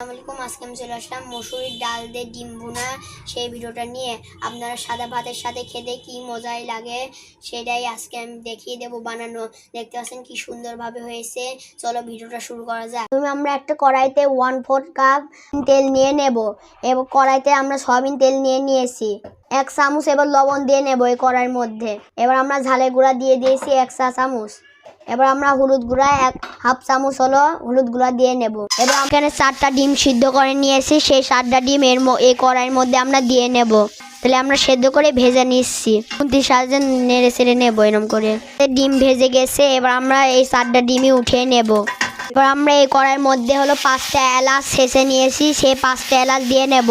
আসসালামাইকুম আজকে আমি চলে আসলাম মসুরির ডাল দিয়ে ডিম ভুনা সেই ভিডিওটা নিয়ে। আপনারা সাদা ভাতের সাথে খেতে কি মজাই লাগে সেটাই আজকে আমি দেখিয়ে দেবো বানানো। দেখতে পাচ্ছেন কি সুন্দরভাবে হয়েছে। চলো ভিডিওটা শুরু করা যাক। প্রথমে আমরা একটা কড়াইতে ওয়ান ফোর কাপ তেল নিয়ে নেব। এবং কড়াইতে আমরা সয়াবিন তেল নিয়ে নিয়েছি। এক চামচ এবার লবণ দিয়ে নেব এই কড়াইয়ের মধ্যে। এবার আমরা ঝালের গুঁড়া দিয়ে দিয়েছি এক চামচ। এবার আমরা হলুদ গুঁড়া এক হাফ চামচ হলো হলুদ গুঁড়া দিয়ে নেব। এবার এখানে চারটা ডিম সিদ্ধ করে নিয়েছি, সেই চারটা ডিম এর এই কড়াইয়ের মধ্যে আমরা দিয়ে নেব। তাহলে আমরা সেদ্ধ করে ভেজে নিচ্ছি। খুন্তির সাহায্যে নেড়ে চেড়ে নেব এরম করে। ডিম ভেজে গেছে, এবার আমরা এই চারটা ডিমই উঠিয়ে নেব। এবার আমরা এই কড়াইয়ের মধ্যে হলো পাঁচটা এলাচ ছেঁচে নিয়েছি, সেই পাঁচটা এলাচ দিয়ে নেব।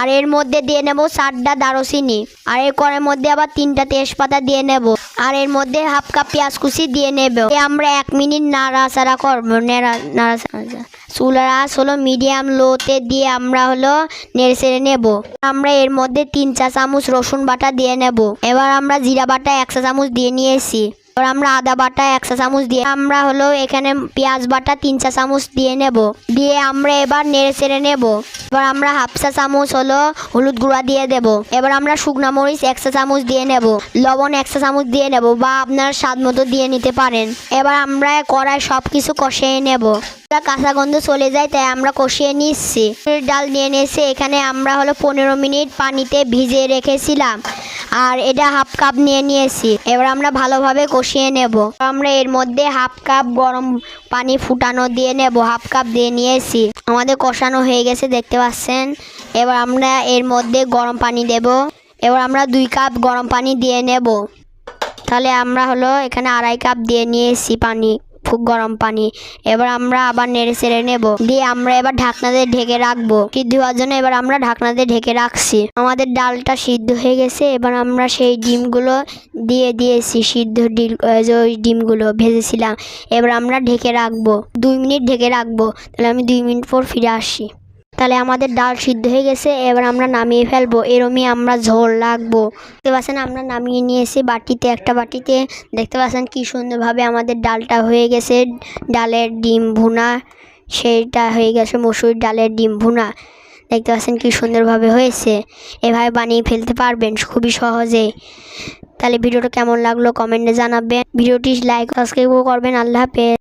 আর এর মধ্যে দিয়ে নেব চারটা দারুচিনি। আর এর কড়াইয়ের মধ্যে আবার তিনটা তেজপাতা দিয়ে নেব। আর এর মধ্যে হাফ কাপ পেঁয়াজ কুচি দিয়ে নেব। আমরা এক মিনিট নাড়াচাড়া করব। নেড়া নাড়াচাড়া। চুলার আঁচ হলো মিডিয়াম লোতে দিয়ে আমরা হলো নেড়ে চেড়ে নেব। আমরা এর মধ্যে তিন চা চামচ রসুন বাটা দিয়ে নেব। এবার আমরা জিরা বাটা এক চা চামচ দিয়ে নিয়েছি। এবার আমরা আদা বাটা এক চা চামচ দিয়ে আমরা হলো এখানে পেঁয়াজ বাটা তিন চা চামচ দিয়ে নেব। দিয়ে আমরা এবার নেড়ে চেড়ে নেব। এবার আমরা হাফ চা চামচ হলো হলুদ গুঁড়া দিয়ে দেব। এবার আমরা শুকনো মরিচ এক চা চামচ দিয়ে নেব। লবণ এক চা চামচ দিয়ে নেব বা আপনার স্বাদ মতো দিয়ে নিতে পারেন। এবার আমরা কড়াই সব কিছু কষিয়ে নেব। কাঁচা গন্ধ চলে যায় তাই আমরা কষিয়ে নিচ্ছি। ডাল নিয়ে নিয়েছি। এখানে আমরা হলো পনেরো মিনিট পানিতে ভিজিয়ে রেখেছিলাম। আর এটা হাফ কাপ নিয়ে নিয়েছি। এবার আমরা ভালোভাবে কষিয়ে নেব। আমরা এর মধ্যে হাফ কাপ গরম পানি ফুটানো দিয়ে নেব, হাফ কাপ দিয়ে নিয়েছি। আমাদের কষানো হয়ে গেছে, দেখতে পাচ্ছেন? এবার আমরা এর মধ্যে গরম পানি দেব। এবার আমরা দুই কাপ গরম পানি দিয়ে নেব। তাহলে আমরা হলো এখানে আড়াই কাপ দিয়ে নিয়েছি পানি। খুব গরম পানি। এবার আমরা আবার নেড়ে চেড়ে নেব। দিয়ে আমরা এবার ঢাকনা দিয়ে ঢেকে রাখব। সিদ্ধ হওয়ার জন্য এবার আমরা ঢাকনা দিয়ে ঢেকে রাখছি। আমাদের ডালটা সিদ্ধ হয়ে গেছে। এবার আমরা সেই ডিমগুলো দিয়ে দিয়েছি, সিদ্ধ ডিল ওই ডিমগুলো ভেজেছিলাম। এবার আমরা ঢেকে রাখব। দুই মিনিট ঢেকে রাখব। তাহলে আমি দুই মিনিট পর ফিরে আসি। তাহলে আমাদের ডাল সিদ্ধ হয়ে গেছে, এবার আমরা নামিয়ে ফেলব। এরমই আমরা ঝোল রাখব। দেখতে পাচ্ছেন, আমরা নামিয়ে নিয়েছি বাটিতে, একটা বাটিতে। দেখতে পাচ্ছেন কি সুন্দরভাবে আমাদের ডালটা হয়ে গেছে। ডালের ডিম ভুনা সেইটা হয়ে গেছে মসুর ডালের ডিম ভুনা। দেখতে পাচ্ছেন কি সুন্দরভাবে হয়েছে। এভাবে বানিয়ে ফেলতে পারবেন খুবই সহজে। তাহলে ভিডিওটা কেমন লাগল কমেন্টে জানাবেন। ভিডিওটি লাইক, সাবস্ক্রাইবও করবেন। আল্লাহ হাফেজ।